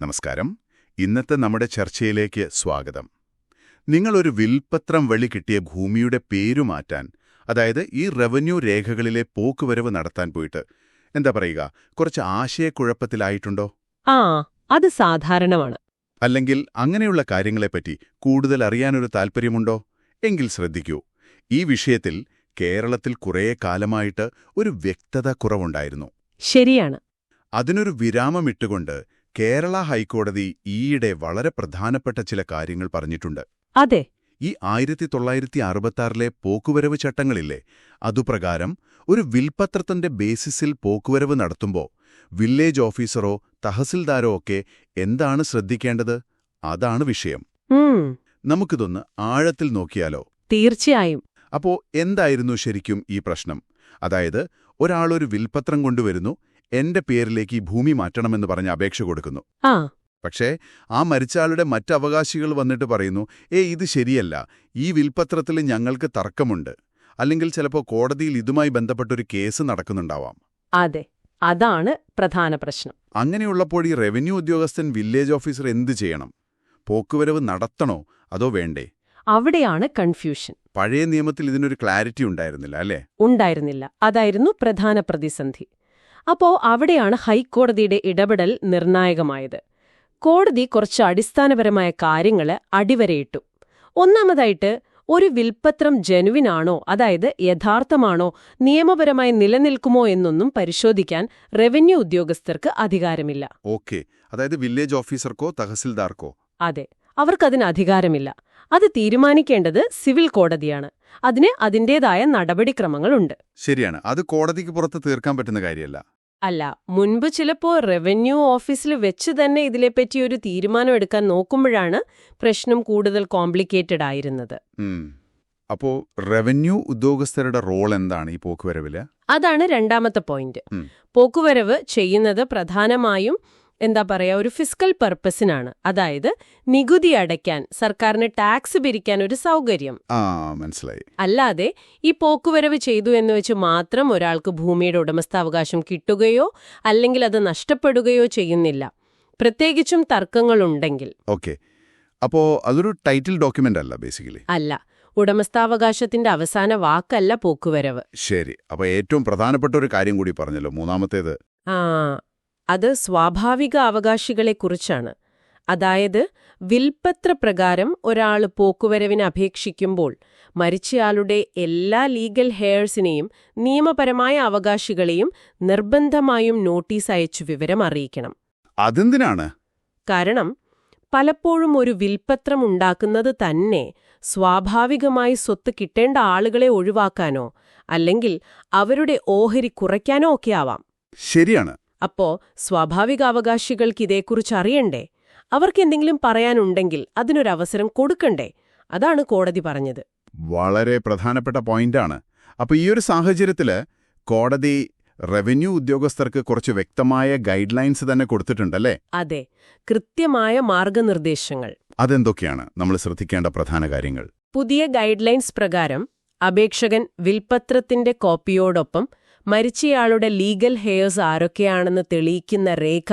നമസ്കാരം. ഇന്നത്തെ നമ്മുടെ ചർച്ചയിലേക്ക് സ്വാഗതം. നിങ്ങളൊരു വിൽപത്രം വഴി കിട്ടിയ ഭൂമിയുടെ പേരു മാറ്റാൻ അതായത് ഈ റവന്യൂ രേഖകളിലെ പോക്കുവരവ് നടത്താൻ പോയിട്ട് എന്താ പറയുക കുറച്ച് ആശയക്കുഴപ്പത്തിലായിട്ടുണ്ടോ? ആ അത് സാധാരണമാണ്. അല്ലെങ്കിൽ അങ്ങനെയുള്ള കാര്യങ്ങളെപ്പറ്റി കൂടുതൽ അറിയാനൊരു താൽപ്പര്യമുണ്ടോ? എങ്കിൽ ശ്രദ്ധിക്കൂ. ഈ വിഷയത്തിൽ കേരളത്തിൽ കുറേ കാലമായിട്ട് ഒരു വ്യക്തത കുറവുണ്ടായിരുന്നു. ശരിയാണ്. അതിനൊരു വിരാമമിട്ടുകൊണ്ട് കേരള ഹൈക്കോടതി ഈയിടെ വളരെ പ്രധാനപ്പെട്ട ചില കാര്യങ്ങൾ പറഞ്ഞിട്ടുണ്ട്. അതെ. ഈ ആയിരത്തി തൊള്ളായിരത്തി അറുപത്താറിലെ പോക്കുവരവ് ചട്ടങ്ങളില്ലേ? അതുപ്രകാരം ഒരു വിൽപത്രത്തിന്റെ ബേസിസിൽ പോക്കുവരവ് നടത്തുമ്പോൾ വില്ലേജ് ഓഫീസറോ തഹസിൽദാരോ ഒക്കെ എന്താണ് ശ്രദ്ധിക്കേണ്ടത്? അതാണ് വിഷയം. നമുക്കിതൊന്ന് ആഴത്തിൽ നോക്കിയാലോ? തീർച്ചയായും. അപ്പോ എന്തായിരുന്നു ശരിക്കും ഈ പ്രശ്നം? അതായത് ഒരാളൊരു വിൽപത്രം കൊണ്ടുവരുന്നു എന്റെ പേരിലേക്ക് ഈ ഭൂമി മാറ്റണമെന്ന് പറഞ്ഞ് അപേക്ഷ കൊടുക്കുന്നു. ആ. പക്ഷേ ആ മരിച്ചാളുടെ മറ്റവകാശികൾ വന്നിട്ട് പറയുന്നു ഏ ഇത് ശരിയല്ല. ഈ വിൽപത്രത്തിൽ ഞങ്ങൾക്ക് തർക്കമുണ്ട്. അല്ലെങ്കിൽ ചിലപ്പോൾ കോടതിയിൽ ഇതുമായി ബന്ധപ്പെട്ടൊരു കേസ് നടക്കുന്നുണ്ടാവാം. അതെ. അതാണ് പ്രധാന പ്രശ്നം. അങ്ങനെയുള്ളപ്പോൾ ഈ റവന്യൂ ഉദ്യോഗസ്ഥൻ വില്ലേജ് ഓഫീസർ എന്തു ചെയ്യണം? പോക്കുവരവ് നടത്തണോ അതോ വേണ്ടേ? അവിടെയാണ് കൺഫ്യൂഷൻ. പഴയ നിയമത്തിൽ ഇതിനൊരു ക്ലാരിറ്റി ഉണ്ടായിരുന്നില്ല അല്ലേ? ഉണ്ടായിരുന്നില്ല. അതായിരുന്നു പ്രധാന പ്രതിസന്ധി. അപ്പോ അവിടെയാണ് ഹൈക്കോടതിയുടെ ഇടപെടൽ നിർണായകമായത്. കോടതി കുറച്ച് അടിസ്ഥാനപരമായ കാര്യങ്ങൾ അടിവരയിട്ടു. ഒന്നാമതായിട്ട് ഒരു വിൽപ്പത്രം ജനുവിനാണോ അതായത് യഥാർത്ഥമാണോ നിയമപരമായി നിലനിൽക്കുമോ എന്നൊന്നും പരിശോധിക്കാൻ റവന്യൂ ഉദ്യോഗസ്ഥർക്ക് അധികാരമില്ല. ഓക്കെ. അതായത് വില്ലേജ് ഓഫീസർക്കോ തഹസിൽദാർക്കോ? അതെ. അവർക്കതിന് അധികാരമില്ല. അത് തീരുമാനിക്കേണ്ടത് സിവിൽ കോടതിയാണ്. അതിന് അതിന്റേതായ നടപടിക്രമങ്ങളുണ്ട്. ശരിയാണ്. അത് കോടതിക്ക് പുറത്ത് തീർക്കാൻ പറ്റുന്ന കാര്യമല്ല. അല്ല മുൻപ് ചിലപ്പോൾ റവന്യൂ ഓഫീസിൽ വെച്ച് തന്നെ ഇതിനെപ്പറ്റി ഒരു തീരുമാനം എടുക്കാൻ നോക്കുമ്പോഴാണ് പ്രശ്നം കൂടുതൽ കോംപ്ലിക്കേറ്റഡ് ആയിരുന്നത്. അപ്പോ റവന്യൂ ഉദ്യോഗസ്ഥരുടെ റോൾ എന്താണ് ഈ പോക്കുവരവിൽ? അതാണ് രണ്ടാമത്തെ പോയിന്റ് പോക്കുവരവ് ചെയ്യുന്നത് പ്രധാനമായും എന്താ പറയുക ഒരു ഫിസിക്കൽ പർപ്പസിനാണ് അതായത് നികുതി അടയ്ക്കാൻ സർക്കാരിന് ടാക്സ് പിരിക്കാൻ ഒരു സൗകര്യം. മനസ്സിലായി. അല്ലാതെ ഈ പോക്കുവരവ് ചെയ്തു എന്ന് വെച്ച് മാത്രം ഒരാൾക്ക് ഭൂമിയുടെ ഉടമസ്ഥാവകാശം കിട്ടുകയോ അല്ലെങ്കിൽ അത് നഷ്ടപ്പെടുകയോ ചെയ്യുന്നില്ല. പ്രത്യേകിച്ചും തർക്കങ്ങളുണ്ടെങ്കിൽ. ഓക്കെ. അപ്പോ അതൊരു ടൈറ്റിൽ ഡോക്യുമെന്റ് അല്ല ബേസിക്കലി അല്ല. ഉടമസ്ഥാവകാശത്തിന്റെ അവസാന വാക്കല്ല പോക്കുവരവ്. ശരി. അപ്പൊ ഏറ്റവും പ്രധാനപ്പെട്ട ഒരു കാര്യം കൂടി പറഞ്ഞല്ലോ മൂന്നാമത്തേത്. ആ അത് സ്വാഭാവിക അവകാശികളെക്കുറിച്ചാണ്. അതായത് വിൽപ്പത്ര പ്രകാരം ഒരാൾ പോക്കുവരവിന് അപേക്ഷിക്കുമ്പോൾ മരിച്ചയാളുടെ എല്ലാ ലീഗൽ ഹെയർസിനെയും നിയമപരമായ അവകാശികളെയും നിർബന്ധമായും നോട്ടീസ് അയച്ചു വിവരം അറിയിക്കണം. അതെന്തിനാണ്? കാരണം പലപ്പോഴും ഒരു വിൽപ്പത്രം ഉണ്ടാക്കുന്നത് തന്നെ സ്വാഭാവികമായി സ്വത്ത് കിട്ടേണ്ട ആളുകളെ ഒഴിവാക്കാനോ അല്ലെങ്കിൽ അവരുടെ ഓഹരി കുറയ്ക്കാനോ ഒക്കെ ആവാം. ശരിയാണ്. അപ്പോ സ്വാഭാവികാവകാശികൾക്ക് ഇതേക്കുറിച്ച് അറിയണ്ടേ? അവർക്ക് എന്തെങ്കിലും പറയാനുണ്ടെങ്കിൽ അതിനൊരവസരം കൊടുക്കണ്ടേ? അതാണ് കോടതി പറഞ്ഞത്. വളരെ പ്രധാനപ്പെട്ട പോയിന്റാണ്. അപ്പൊ ഈ ഒരു സാഹചര്യത്തിൽ കോടതി റവന്യൂ ഉദ്യോഗസ്ഥർക്ക് കുറച്ച് വ്യക്തമായ ഗൈഡ് ലൈൻസ് തന്നെ കൊടുത്തിട്ടുണ്ടല്ലേ? അതെ. കൃത്യമായ മാർഗനിർദ്ദേശങ്ങൾ. അതെന്തൊക്കെയാണ്? നമ്മൾ ശ്രദ്ധിക്കേണ്ട പ്രധാന കാര്യങ്ങൾ. പുതിയ ഗൈഡ് ലൈൻസ് പ്രകാരം അപേക്ഷകൻ വിൽപ്പത്രത്തിന്റെ കോപ്പിയോടൊപ്പം മരിച്ചയാളുടെ ലീഗൽ ഹെയർസ് ആരൊക്കെയാണെന്ന് തെളിയിക്കുന്ന രേഖ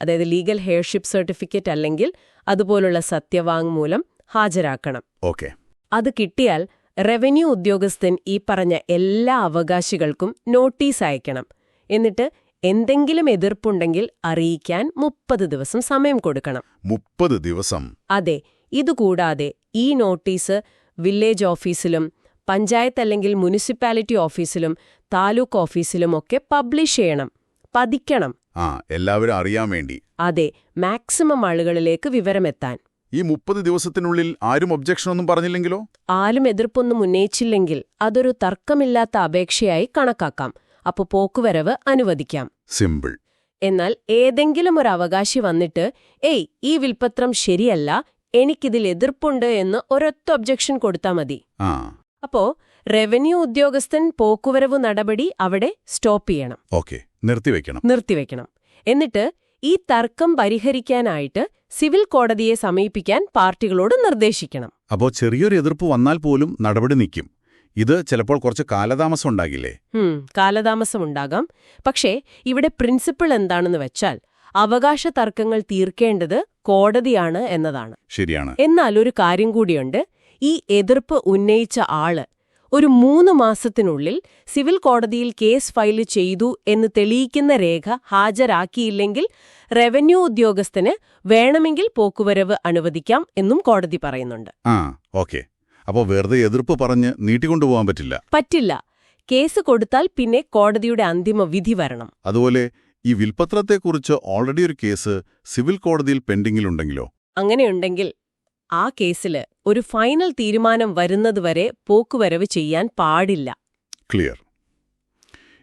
അതായത് ലീഗൽ ഹെയർഷിപ്പ് സർട്ടിഫിക്കറ്റ് അല്ലെങ്കിൽ അതുപോലുള്ള സത്യവാങ്മൂലം ഹാജരാക്കണം. ഓക്കെ. അത് കിട്ടിയാൽ റവന്യൂ ഉദ്യോഗസ്ഥൻ ഈ പറഞ്ഞ എല്ലാ അവകാശികൾക്കും നോട്ടീസ് അയക്കണം. എന്നിട്ട് എന്തെങ്കിലും എതിർപ്പുണ്ടെങ്കിൽ അറിയിക്കാൻ മുപ്പത് ദിവസം സമയം കൊടുക്കണം. മുപ്പത് ദിവസം. അതെ ഇതുകൂടാതെ ഈ നോട്ടീസ് വില്ലേജ് ഓഫീസിലും പഞ്ചായത്ത് അല്ലെങ്കിൽ മുനിസിപ്പാലിറ്റി ഓഫീസിലും താലൂക്ക് ഓഫീസിലും ഒക്കെ പബ്ലിഷ് ചെയ്യണം പതിക്കണം. ആ എല്ലാവരും അറിയാൻ വേണ്ടി. അതെ മാക്സിമം ആളുകളിലേക്ക് വിവരമെത്താൻ. ഈ മുപ്പത് ദിവസത്തിനുള്ളിൽ ആരും ഒബ്ജക്ഷൻ ഒന്നും പറഞ്ഞില്ലെങ്കിലോ? ആരും എതിർപ്പൊന്നും ഉന്നയിച്ചില്ലെങ്കിൽ അതൊരു തർക്കമില്ലാത്ത അപേക്ഷയായി കണക്കാക്കാം. അപ്പൊ പോക്കുവരവ് അനുവദിക്കാം. സിമ്പിൾ. എന്നാൽ ഏതെങ്കിലും ഒരു അവകാശി വന്നിട്ട് ഏയ് ഈ വിൽപ്പത്രം ശരിയല്ല എനിക്കിതിൽ എതിർപ്പുണ്ട് എന്ന് ഒരൊറ്റ ഒബ്ജക്ഷൻ കൊടുത്താൽ മതി. അപ്പോ റവന്യൂ ഉദ്യോഗസ്ഥൻ പോക്കുവരവ് നടപടി അവിടെ സ്റ്റോപ്പ് ചെയ്യണം. ഓക്കെ നിർത്തിവെക്കണം നിർത്തിവെക്കണം എന്നിട്ട് ഈ തർക്കം പരിഹരിക്കാനായിട്ട് സിവിൽ കോടതിയെ സമീപിക്കാൻ പാർട്ടികളോട് നിർദ്ദേശിക്കണം. അപ്പോ ചെറിയൊരു എതിർപ്പ് വന്നാൽ പോലും നടപടി നിൽക്കും. ഇത് ചിലപ്പോൾ കുറച്ച് കാലതാമസം ഉണ്ടാകില്ലേ? കാലതാമസം ഉണ്ടാകാം. പക്ഷേ ഇവിടെ പ്രിൻസിപ്പിൾ എന്താണെന്ന് വെച്ചാൽ അവകാശ തർക്കങ്ങൾ തീർക്കേണ്ടത് കോടതിയാണ് എന്നതാണ്. ശരിയാണ്. എന്നാൽ ഒരു കാര്യം കൂടിയുണ്ട്. ഈ എതിർപ്പ് ഉന്നയിച്ച ആൾ ഒരു മൂന്ന് മാസത്തിനുള്ളിൽ സിവിൽ കോടതിയിൽ കേസ് ഫയൽ ചെയ്തു എന്ന് തെളിയിക്കുന്ന രേഖ ഹാജരാക്കിയില്ലെങ്കിൽ റവന്യൂ ഉദ്യോഗസ്ഥന് വേണമെങ്കിൽ പോക്കുവരവ് അനുവദിക്കാം എന്നും കോടതി പറയുന്നുണ്ട്. അപ്പോൾ വെറുതെ എതിർപ്പ് പറഞ്ഞ് നീട്ടിക്കൊണ്ടുപോകാൻ പറ്റില്ല? പറ്റില്ല. കേസ് കൊടുത്താൽ പിന്നെ കോടതിയുടെ അന്തിമ വിധി വരണം. അതുപോലെ ഈ വിൽപത്രത്തെക്കുറിച്ച് ഓൾറെഡി ഒരു കേസ് സിവിൽ കോടതിയിൽ പെൻഡിങ്ങിലുണ്ടെങ്കിലോ? അങ്ങനെയുണ്ടെങ്കിൽ ആ കേസിൽ ഒരു ഫൈനൽ തീരുമാനം വരുന്നതുവരെ പോക്കുവരവ് ചെയ്യാൻ പാടില്ല. ക്ലിയർ.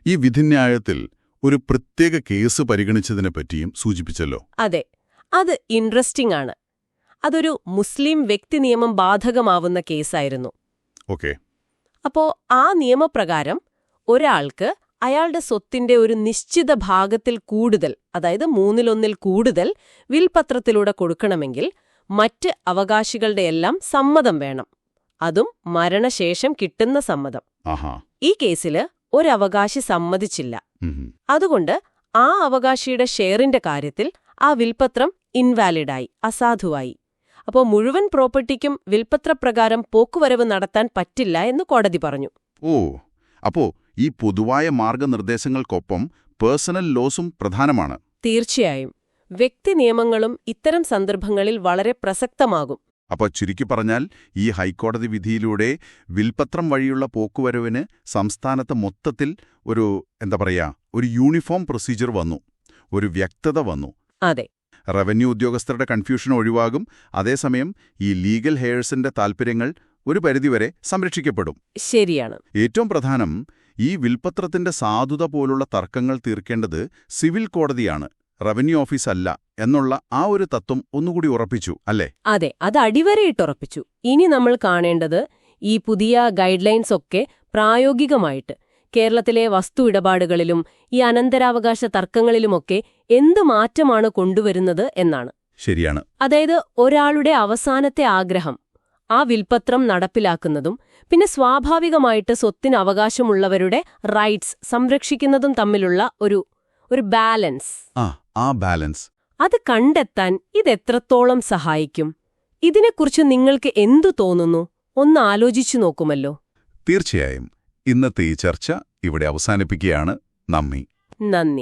ഈ വിധിന്യായത്തിൽ ഒരു പ്രത്യേക കേസ് പരിഗണിച്ചതിനെ പറ്റിയും സൂചിപ്പിച്ചല്ലോ. അതെ അത് ഇൻട്രസ്റ്റിംഗ് ആണ്. അതൊരു മുസ്ലിം വ്യക്തി നിയമം ബാധകമാവുന്ന കേസായിരുന്നു. ഓക്കെ. അപ്പോ ആ നിയമപ്രകാരം ഒരാൾക്ക് അയാളുടെ സ്വത്തിന്റെ ഒരു നിശ്ചിത ഭാഗത്തിൽ കൂടുതൽ അതായത് മൂന്നിലൊന്നിൽ കൂടുതൽ വിൽപത്രത്തിലൂടെ കൊടുക്കണമെങ്കിൽ മറ്റ് അവകാശികളുടെയെല്ലാം സമ്മതം വേണം. അതും മരണശേഷം കിട്ടുന്ന സമ്മതം. ഈ കേസിൽ ഒരവകാശി സമ്മതിച്ചില്ല. അതുകൊണ്ട് ആ അവകാശിയുടെ ഷെയറിന്റെ കാര്യത്തിൽ ആ വിൽപത്രം ഇൻവാലിഡായി അസാധുവായി. അപ്പോ മുഴുവൻ പ്രോപ്പർട്ടിക്കും വിൽപത്രപ്രകാരം പോക്കുവരവ് നടത്താൻ പറ്റില്ല എന്ന് കോടതി പറഞ്ഞു. ഓ അപ്പോ ഈ പൊതുവായ മാർഗനിർദ്ദേശങ്ങൾക്കൊപ്പം പേഴ്സണൽ ലോസും പ്രധാനമാണ്. തീർച്ചയായും. വ്യക്തി നിയമങ്ങളും ഇത്തരം സന്ദർഭങ്ങളിൽ വളരെ പ്രസക്തമാകും. അപ്പോൾ ചുരുക്കി പറഞ്ഞാൽ ഈ ഹൈക്കോടതി വിധിയിലൂടെ വിൽപത്രം വഴിയുള്ള പോക്കുവരവിന് സംസ്ഥാനത്ത് മൊത്തത്തിൽ ഒരു എന്താ പറയാ ഒരു യൂണിഫോം പ്രൊസീജിയർ വന്നു ഒരു വ്യക്തത വന്നു. അതെ. റവന്യൂ ഉദ്യോഗസ്ഥരുടെ കൺഫ്യൂഷൻ ഒഴിവാകും അതേസമയം ഈ ലീഗൽ ഹെയർസിന്റെ താൽപ്പര്യങ്ങൾ ഒരു പരിധിവരെ സംരക്ഷിക്കപ്പെടും. ശരിയാണ്. ഏറ്റവും പ്രധാനം ഈ വിൽപത്രത്തിന്റെ സാധുത പോലുള്ള തർക്കങ്ങൾ തീർക്കേണ്ടത് സിവിൽ കോടതിയാണ്. റവന്യൂ ഓഫീസ് അല്ല എന്നുള്ള ആ ഒരു തത്വം ഒന്നുകൂടി ഉറപ്പിച്ചു അല്ലേ? അതെ അത് അടിവരയിട്ടുറപ്പിച്ചു ഇനി നമ്മൾ കാണേണ്ടത് ഈ പുതിയ ഗൈഡ് ലൈൻസ് ഒക്കെ പ്രായോഗികമായിട്ട് കേരളത്തിലെ വസ്തു ഇടപാടുകളിലും ഈ അനന്തരാവകാശ തർക്കങ്ങളിലുമൊക്കെ എന്ത് മാറ്റമാണ് കൊണ്ടുവരുന്നത് എന്നാണ്. ശരിയാണ്. അതായത് ഒരാളുടെ അവസാനത്തെ ആഗ്രഹം ആ വിൽപത്രം നടപ്പിലാക്കുന്നതും പിന്നെ സ്വാഭാവികമായിട്ട് സ്വത്തിന് അവകാശമുള്ളവരുടെ റൈറ്റ്സ് സംരക്ഷിക്കുന്നതും തമ്മിലുള്ള ഒരു ഒരു ബാലൻസ്. ആ ആ ബാലൻസ്. അത് കണ്ടെത്താൻ ഇതെത്രത്തോളം സഹായിക്കും? ഇതിനെക്കുറിച്ച് നിങ്ങൾക്ക് എന്തു തോന്നുന്നു? ഒന്ന് ആലോചിച്ചു നോക്കുമല്ലോ. തീർച്ചയായും. ഇന്നത്തെ ഈ ചർച്ച ഇവിടെ അവസാനിപ്പിക്കുകയാണ്. നന്ദി. നന്ദി.